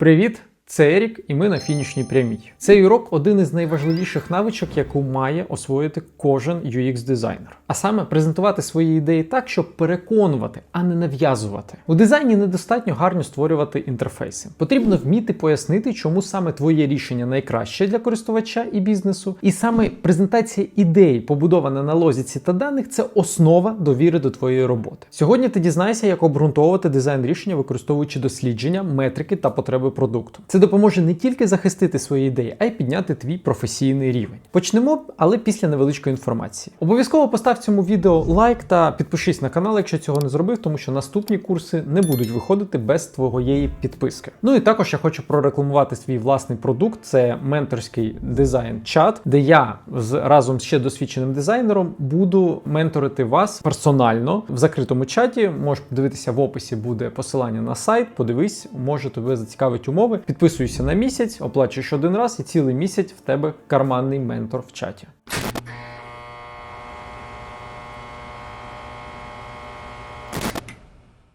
Привіт! Це Ерік, і ми на фінішній прямій. Цей урок один із найважливіших навичок, яку має освоїти кожен UX-дизайнер. А саме презентувати свої ідеї так, щоб переконувати, а не нав'язувати. У дизайні недостатньо гарно створювати інтерфейси. Потрібно вміти пояснити, чому саме твоє рішення найкраще для користувача і бізнесу. І саме презентація ідей, побудована на лозіці та даних, це основа довіри до твоєї роботи. Сьогодні ти дізнаєшся, як обґрунтовувати дизайн рішення, використовуючи дослідження, метрики та потреби продукту. Це допоможе не тільки захистити свої ідеї, а й підняти твій професійний рівень. Почнемо, але після невеличкої інформації. Обов'язково постав цьому відео лайк та підпишись на канал, якщо цього не зробив, тому що наступні курси не будуть виходити без твоєї підписки. Ну і також я хочу прорекламувати свій власний продукт. Це менторський дизайн чат, де я разом з ще досвідченим дизайнером буду менторити вас персонально в закритому чаті. Можеш подивитися в описі буде посилання на сайт. Подивись, може тебе зацікавить умови. Підписуйся на місяць, оплачуєш один раз, і цілий місяць в тебе карманний ментор в чаті.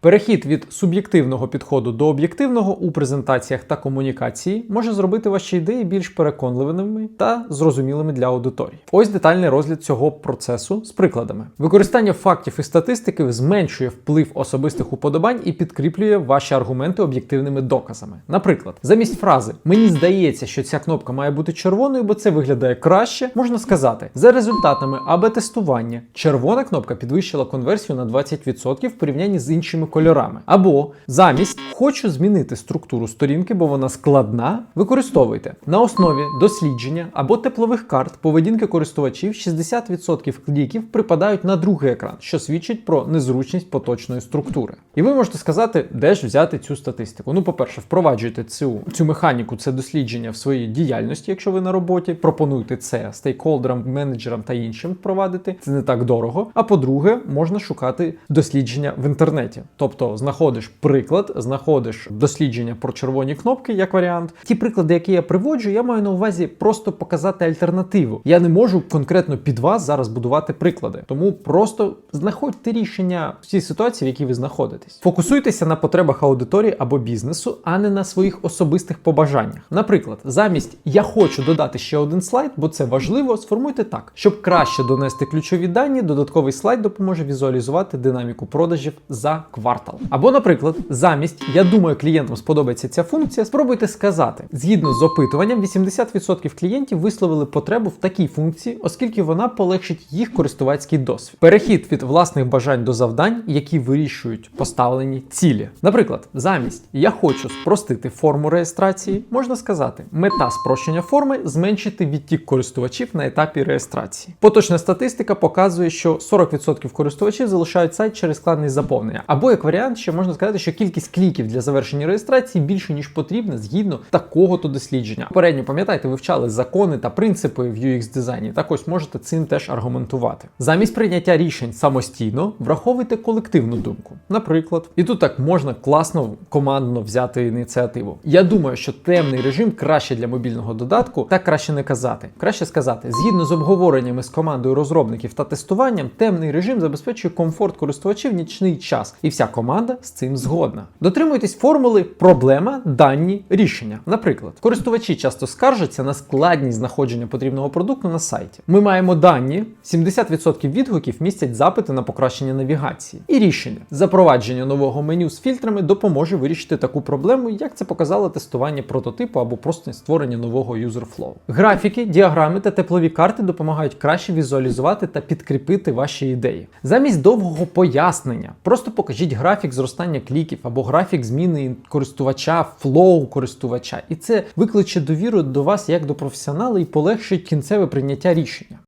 Перехід від суб'єктивного підходу до об'єктивного у презентаціях та комунікації може зробити ваші ідеї більш переконливими та зрозумілими для аудиторії. Ось детальний розгляд цього процесу з прикладами. Використання фактів і статистики зменшує вплив особистих уподобань і підкріплює ваші аргументи об'єктивними доказами. Наприклад, замість фрази Мені здається, що ця кнопка має бути червоною, бо це виглядає краще, можна сказати, за результатами АБ тестування червона кнопка підвищила конверсію на 20% в порівнянні з іншими кольорами. Або замість хочу змінити структуру сторінки, бо вона складна. Використовуйте на основі дослідження або теплових карт поведінки користувачів 60% кліків припадають на другий екран, що свідчить про незручність поточної структури. І ви можете сказати, де ж взяти цю статистику. Ну, по-перше, впроваджуйте цю, цю механіку, це дослідження в своїй діяльності, якщо ви на роботі. Пропонуйте це стейкхолдерам, менеджерам та іншим впровадити. Це не так дорого. А по-друге, можна шукати дослідження в інтернеті. Тобто знаходиш приклад, знаходиш дослідження про червоні кнопки як варіант. Ті приклади, які я приводжу, я маю на увазі просто показати альтернативу. Я не можу конкретно під вас зараз будувати приклади. Тому просто знаходьте рішення в цій ситуації, в якій ви знаходитесь. Фокусуйтеся на потребах аудиторії або бізнесу, а не на своїх особистих побажаннях. Наприклад, замість я хочу додати ще один слайд, бо це важливо, сформуйте так, щоб краще донести ключові дані. Додатковий слайд допоможе візуалізувати динаміку продажів за квартал. Або, наприклад, замість я думаю, клієнтам сподобається ця функція, спробуйте сказати. Згідно з опитуванням, 80% клієнтів висловили потребу в такій функції, оскільки вона полегшить їх користувацький досвід. Перехід від власних бажань до завдань, які вирішують поставлені цілі. Наприклад, замість я хочу спростити форму реєстрації, можна сказати, мета спрощення форми зменшити відтік користувачів на етапі реєстрації. Поточна статистика показує, що 40% користувачів залишають сайт через складність заповнення. Або як варіант, ще можна сказати, що кількість кліків для завершення реєстрації більше ніж потрібно згідно такого то дослідження. Попередньо пам'ятаєте, вивчали закони та принципи в UX дизайні. Так ось можете цим теж аргументувати. Замість прийняття рішень самостійно враховуйте колективну думку. Наприклад, і тут так можна класно командно взяти ініціативу. Я думаю, що темний режим краще для мобільного додатку, так краще не казати. Краще сказати, згідно з обговореннями з командою розробників та тестуванням, темний режим забезпечує комфорт користувачів в нічний час, і вся команда з цим згодна. Дотримуйтесь формули проблема, дані, рішення. Наприклад, користувачі часто скаржаться на складність знаходження потрібного продукту на сайті. Ми маємо дані, 70% відгуків містять запити на покращення навігації. І рішення запровадження нового меню з фільтрами допоможе вирішити таку проблему, як це показало тестування прототипу або просто створення нового юзерфлоу. Графіки, діаграми та теплові карти допомагають краще візуалізувати та підкріпити ваші ідеї. Замість довгого пояснення, просто покажіть графік зростання кліків або графік зміни користувача, флоу користувача, і це викличе довіру до вас як до професіонала і полегшить кінцеве прийняття рішення.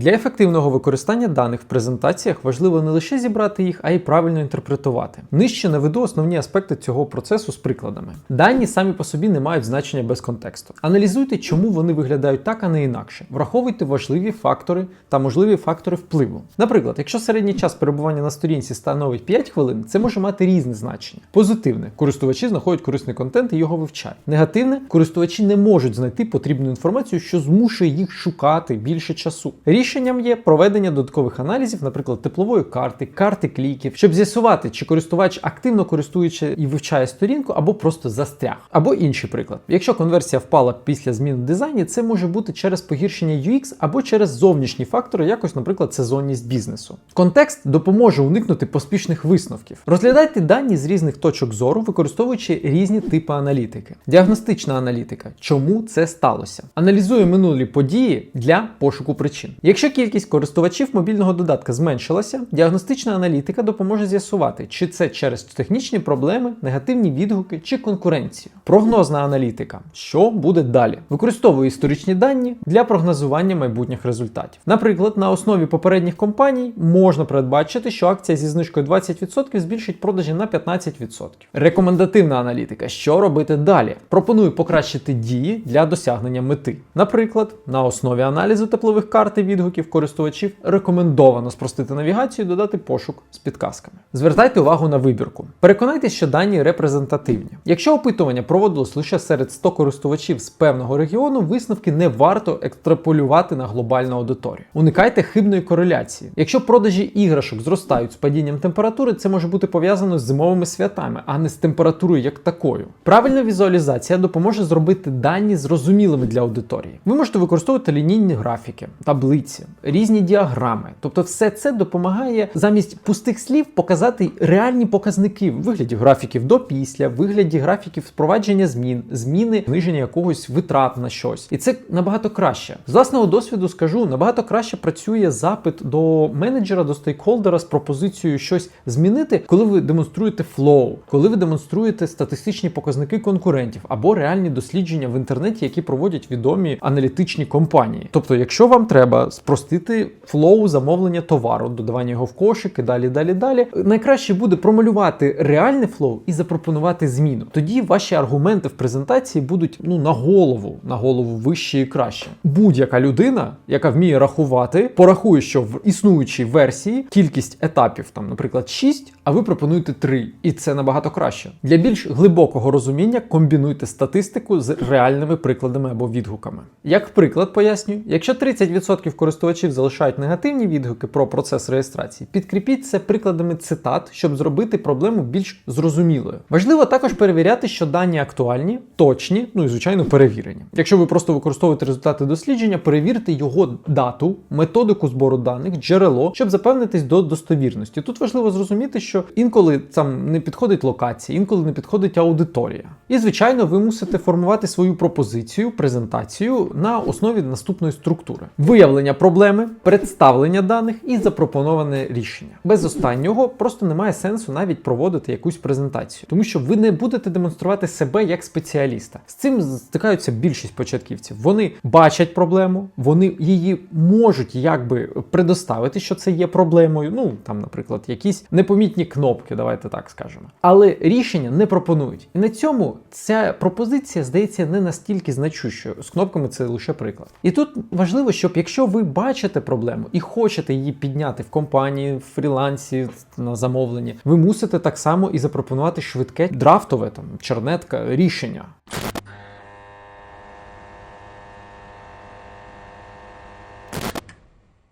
Для ефективного використання даних в презентаціях важливо не лише зібрати їх, а й правильно інтерпретувати. Нижче наведу основні аспекти цього процесу з прикладами. Дані самі по собі не мають значення без контексту. Аналізуйте, чому вони виглядають так, а не інакше. Враховуйте важливі фактори та можливі фактори впливу. Наприклад, якщо середній час перебування на сторінці становить 5 хвилин, це може мати різне значення. Позитивне користувачі знаходять корисний контент і його вивчають. Негативне користувачі не можуть знайти потрібну інформацію, що змушує їх шукати більше часу. Рішення Рішенням є проведення додаткових аналізів, наприклад, теплової карти, карти кліків, щоб з'ясувати, чи користувач активно користуючи і вивчає сторінку, або просто застряг. Або інший приклад. Якщо конверсія впала після змін в дизайні, це може бути через погіршення UX або через зовнішні фактори, якось, наприклад, сезонність бізнесу. Контекст допоможе уникнути поспішних висновків. Розглядайте дані з різних точок зору, використовуючи різні типи аналітики. Діагностична аналітика. Чому це сталося? Аналізує минулі події для пошуку причин. Якщо кількість користувачів мобільного додатка зменшилася, діагностична аналітика допоможе з'ясувати, чи це через технічні проблеми, негативні відгуки чи конкуренцію. Прогнозна аналітика. Що буде далі? Використовує історичні дані для прогнозування майбутніх результатів. Наприклад, на основі попередніх компаній можна передбачити, що акція зі знижкою 20% збільшить продажі на 15%. Рекомендативна аналітика. Що робити далі? Пропоную покращити дії для досягнення мети. Наприклад, на основі аналізу теплових карт і відгуків користувачів рекомендовано спростити навігацію і додати пошук з підказками. Звертайте увагу на вибірку. Переконайтеся, що дані репрезентативні. Якщо опитування проводилось лише серед 100 користувачів з певного регіону, висновки не варто екстраполювати на глобальну аудиторію. Уникайте хибної кореляції. Якщо продажі іграшок зростають з падінням температури, це може бути пов'язано з зимовими святами, а не з температурою як такою. Правильна візуалізація допоможе зробити дані зрозумілими для аудиторії. Ви можете використовувати лінійні графіки, таблиці, різні діаграми. Тобто, все це допомагає замість пустих слів показати реальні показники в вигляді графіків до після, в вигляді графіків впровадження змін, зміни зниження якогось витрат на щось. І це набагато краще. З власного досвіду скажу, набагато краще працює запит до менеджера, до стейкхолдера з пропозицією щось змінити, коли ви демонструєте флоу, коли ви демонструєте статистичні показники конкурентів або реальні дослідження в інтернеті, які проводять відомі аналітичні компанії. Тобто, якщо вам треба спростити флоу замовлення товару, додавання його в кошик і далі, далі, далі, найкраще буде промалювати реальний флоу і запропонувати зміну. Тоді ваші аргументи в презентації будуть ну на голову, на голову вище і краще. Будь-яка людина, яка вміє рахувати, порахує, що в існуючій версії кількість етапів, там, наприклад, 6, а ви пропонуєте 3. І це набагато краще. Для більш глибокого розуміння комбінуйте статистику з реальними прикладами або відгуками. Як приклад пояснюю, якщо 30% користувачів залишають негативні відгуки про процес реєстрації, підкріпіть це прикладами цитат, щоб зробити проблему більш зрозумілою. Важливо також перевіряти, що дані актуальні, точні, ну і звичайно перевірені. Якщо ви просто використовуєте результати дослідження, перевірте його дату, методику збору даних, джерело, щоб запевнитись до достовірності. Тут важливо зрозуміти, що інколи там не підходить локація, інколи не підходить аудиторія. І звичайно, ви мусите формувати свою пропозицію, презентацію на основі наступної структури: виявлення проблеми, представлення даних і запропоноване рішення. Без останнього просто немає сенсу навіть проводити якусь презентацію, тому що ви не будете демонструвати себе як спеціаліста. З цим стикаються більшість початківців. Вони бачать проблему, вони її можуть якби предоставити, що це є проблемою. Ну там, наприклад, якісь непомітні кнопки, давайте так скажемо. Але рішення не пропонують. І на цьому ця пропозиція здається не настільки значущою. З кнопками це лише приклад. І тут важливо, щоб якщо ви бачите проблему і хочете її підняти в компанії, в фрілансі на замовленні, ви мусите так само і запропонувати швидке драфтове там чернетка рішення.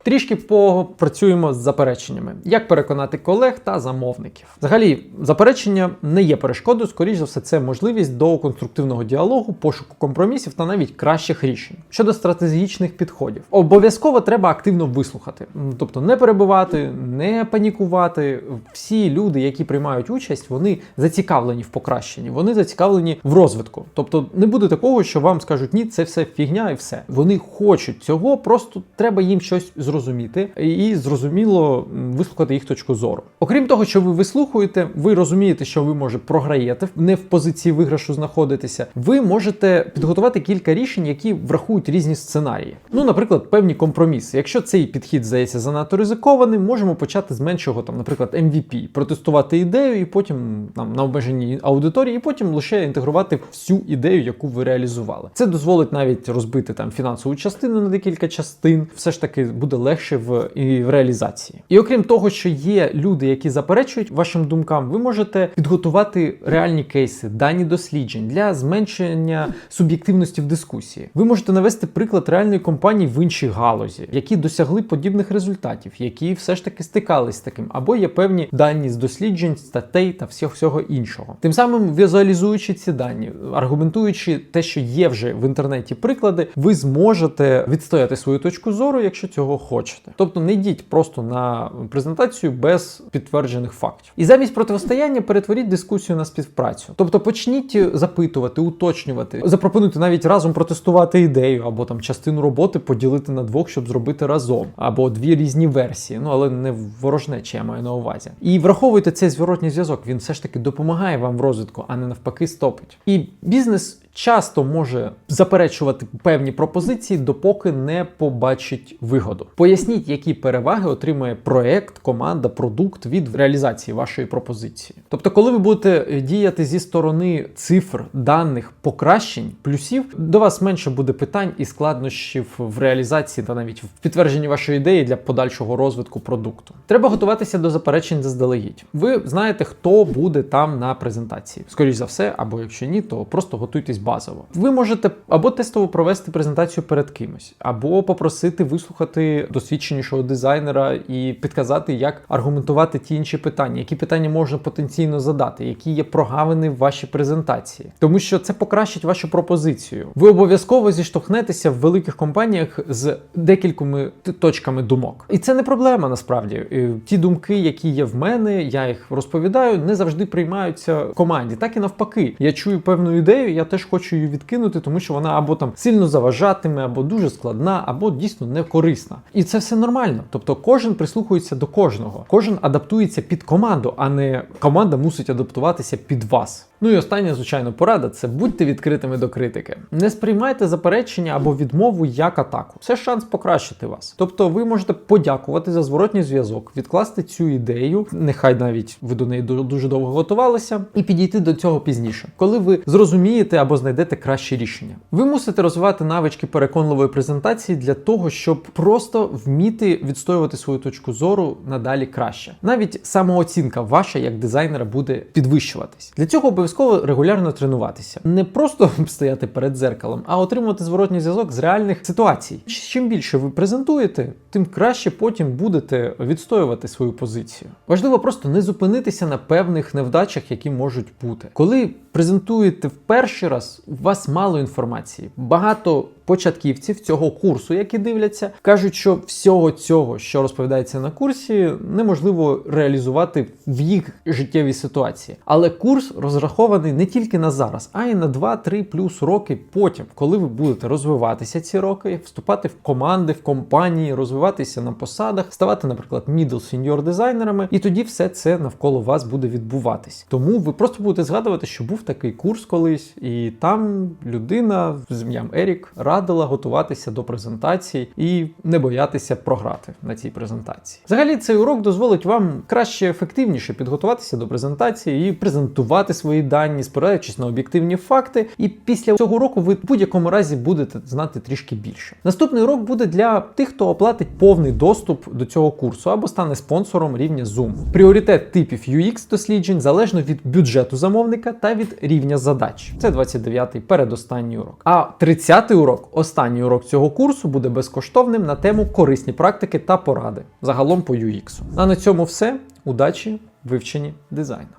Трішки попрацюємо з запереченнями, як переконати колег та замовників. Взагалі, заперечення не є перешкодою, скоріш за все, це можливість до конструктивного діалогу, пошуку компромісів та навіть кращих рішень щодо стратегічних підходів. Обов'язково треба активно вислухати, тобто не перебивати, не панікувати. Всі люди, які приймають участь, вони зацікавлені в покращенні, вони зацікавлені в розвитку. Тобто не буде такого, що вам скажуть ні, це все фігня і все. Вони хочуть цього, просто треба їм щось зрозуміти і зрозуміло вислухати їх точку зору. Окрім того, що ви вислухуєте, ви розумієте, що ви може програєте, не в позиції виграшу знаходитеся. Ви можете підготувати кілька рішень, які врахують різні сценарії. Ну, наприклад, певні компроміси. Якщо цей підхід здається занадто ризикованим, можемо почати з меншого, там, наприклад, MVP, протестувати ідею і потім там на обмеженій аудиторії, і потім лише інтегрувати всю ідею, яку ви реалізували. Це дозволить навіть розбити там фінансову частину на декілька частин. Все ж таки буде легше в, і в реалізації. І окрім того, що є люди, які заперечують вашим думкам, ви можете підготувати реальні кейси, дані досліджень для зменшення суб'єктивності в дискусії. Ви можете навести приклад реальної компанії в іншій галузі, які досягли подібних результатів, які все ж таки стикались з таким, або є певні дані з досліджень, статей та всього всього іншого. Тим самим візуалізуючи ці дані, аргументуючи те, що є вже в інтернеті приклади, ви зможете відстояти свою точку зору, якщо цього хочете. Тобто не йдіть просто на презентацію без підтверджених фактів. І замість протистояння перетворіть дискусію на співпрацю. Тобто почніть запитувати, уточнювати, запропонуйте навіть разом протестувати ідею, або там частину роботи поділити на двох, щоб зробити разом, або дві різні версії. Ну але не ворожнечі, я маю на увазі. І враховуйте цей зворотній зв'язок. Він все ж таки допомагає вам в розвитку, а не навпаки, стопить. І бізнес часто може заперечувати певні пропозиції, допоки не побачить вигоду. Поясніть, які переваги отримує проект, команда, продукт від реалізації вашої пропозиції. Тобто, коли ви будете діяти зі сторони цифр, даних, покращень, плюсів, до вас менше буде питань і складнощів в реалізації та навіть в підтвердженні вашої ідеї для подальшого розвитку продукту. Треба готуватися до заперечень заздалегідь. Ви знаєте, хто буде там на презентації. Скоріш за все, або якщо ні, то просто готуйтесь базово. Ви можете або тестово провести презентацію перед кимось, або попросити вислухати досвідченішого дизайнера і підказати, як аргументувати ті інші питання, які питання можна потенційно задати, які є прогавини в вашій презентації, тому що це покращить вашу пропозицію. Ви обов'язково зіштовхнетеся в великих компаніях з декількома точками думок, і це не проблема насправді. Е, Ті думки, які є в мене, я їх розповідаю, не завжди приймаються в команді. Так і навпаки, я чую певну ідею, я теж хочу її відкинути, тому що вона або там сильно заважатиме, або дуже складна, або дійсно не корисна. І це все нормально. Тобто кожен прислухається до кожного, кожен адаптується під команду, а не команда мусить адаптуватися під вас. Ну і остання, звичайно, порада це будьте відкритими до критики. Не сприймайте заперечення або відмову як атаку. Це шанс покращити вас. Тобто ви можете подякувати за зворотній зв'язок, відкласти цю ідею, нехай навіть ви до неї дуже довго готувалися, і підійти до цього пізніше, коли ви зрозумієте або знайдете краще рішення. Ви мусите розвивати навички переконливої презентації для того, щоб просто вміти відстоювати свою точку зору надалі краще. Навіть самооцінка ваша як дизайнера буде підвищуватись. Для цього обов'язково регулярно тренуватися, не просто стояти перед дзеркалом, а отримувати зворотній зв'язок з реальних ситуацій. Чим більше ви презентуєте, тим краще потім будете відстоювати свою позицію. Важливо просто не зупинитися на певних невдачах, які можуть бути. Коли презентуєте в перший раз, у вас мало інформації. Багато початківців цього курсу, які дивляться, кажуть, що всього цього, що розповідається на курсі, неможливо реалізувати в їх життєвій ситуації. Але курс розрахований не тільки на зараз, а й на 2-3 плюс роки потім, коли ви будете розвиватися ці роки, вступати в команди, в компанії, розвиватися на посадах, ставати, наприклад, middle senior дизайнерами, і тоді все це навколо вас буде відбуватись. Тому ви просто будете згадувати, що був такий курс колись, і там людина з ім'ям Ерік радила готуватися до презентацій і не боятися програти на цій презентації. Взагалі, цей урок дозволить вам краще ефективніше підготуватися до презентації і презентувати свої дані, спираючись на об'єктивні факти. І після цього уроку ви в будь-якому разі будете знати трішки більше. Наступний урок буде для тих, хто оплатить повний доступ до цього курсу або стане спонсором рівня Zoom. Пріоритет типів UX досліджень залежно від бюджету замовника та від рівня задач. Це 29-й передостанній урок. А 30-й урок, останній урок цього курсу, буде безкоштовним на тему корисні практики та поради загалом по UX. А на цьому все. Удачі вивченні дизайну.